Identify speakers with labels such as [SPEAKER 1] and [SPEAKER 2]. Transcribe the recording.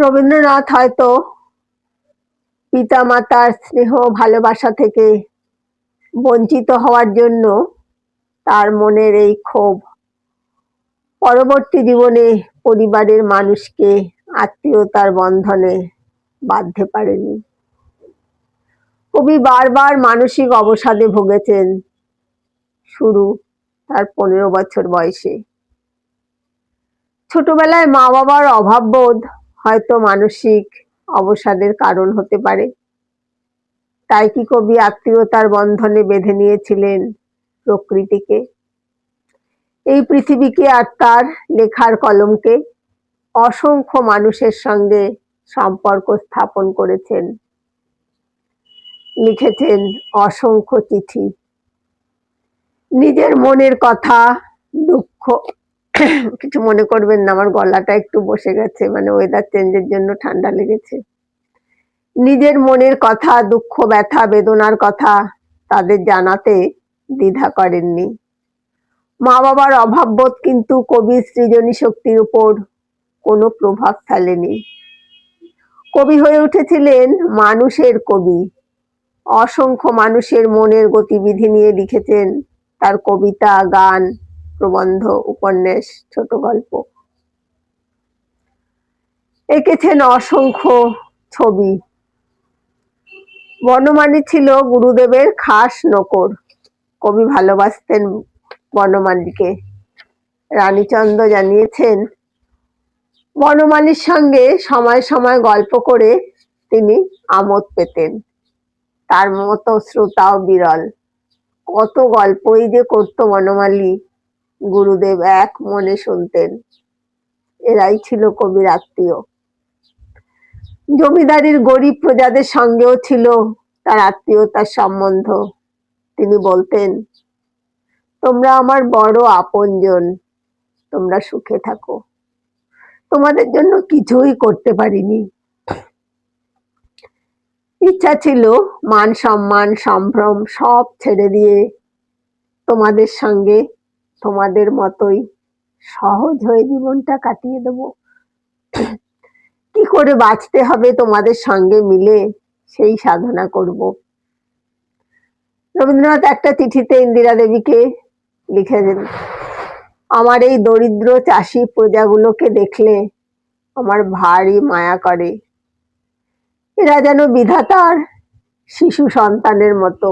[SPEAKER 1] রবীন্দ্রনাথ হয়তো পিতা মাতার স্নেহ, ভালোবাসা থেকে বঞ্চিত হওয়ার জন্য তার মনের এই ক্ষোভ পরবর্তী জীবনে পরিবারের মানুষকে আত্মীয়তার বন্ধনে বাঁধতে পারেনি। কবি বারবার মানসিক অবসাদে ভুগেছেন শুরু তার পনেরো বছর বয়সে। ছোটবেলায় মা বাবার অভাববোধ হয়তো মানসিক অবসাদের কারণ হতে পারে। তাই কি কবি আত্মীয়তার বন্ধনে বেঁধে নিয়েছিলেন প্রকৃতিকে? এই পৃথিবীকে আর তার লেখার কলমকে অসংখ্য মানুষের সঙ্গে সম্পর্ক স্থাপন করেছেন। লিখেছেন অসংখ্য চিঠি। নিজের মনের কথা, দুঃখ কিছু মনে করবেন না, আমার গলাটা একটু বসে গেছে মানে ওয়েদার চেঞ্জের জন্য ঠান্ডা লেগেছে। নিজের মনের কথা, দুঃখ, ব্যথা, বেদনার কথা তাদের জানাতে দ্বিধা করেননি। মা বাবার অভাববোধ কিন্তু কবির সৃজনী শক্তির উপর কোনো প্রভাব ফেলেনি। কবি হয়ে উঠেছিলেন মানুষের কবি। অসংখ্য মানুষের মনের গতিবিধি নিয়ে লিখেছেন তার কবিতা, গান প্রবন্ধ, উপন্যাস, ছোট গল্প। এঁকেছেন অসংখ্য ছবি। বনমালী ছিল গুরুদেবের খাস নকর। কবি ভালোবাসতেন বনমালীকে। রানীচন্দ্র জানিয়েছেন, বনমালীর সঙ্গে সময় সময় গল্প করে তিনি আমোদ পেতেন। তার মতো শ্রোতাও বিরল। কত গল্পই যে করতো বনমালী গুরুদেব এক মনে শুনতেন। এরাই ছিল কবির আত্মীয়। জমিদারির গরিব প্রজাদের সঙ্গেও ছিল তার আত্মীয়তার সম্বন্ধ। তিনি বলতেন, তোমরা আমার বড় আপনজন, তোমরা সুখে থাকো। তোমাদের জন্য কিছুই করতে পারিনি। ইচ্ছা ছিল মান সম্মান, সম্ভ্রম সব ছেড়ে দিয়ে তোমাদের সঙ্গে তোমাদের মতোই সহজ হয়ে জীবনটা কাটিয়ে দেব। কি করে বাঁচতে হবে তোমাদের সঙ্গে মিলে সেই সাধনা করব। রবীন্দ্রনাথ একটা চিঠিতে ইন্দিরা দেবীকে লিখেছেন, আমার এই দরিদ্র চাষি প্রজাগুলোকে দেখলে আমার ভারী মায়া করে। এরা যেন বিধাতার শিশু সন্তানের মতো।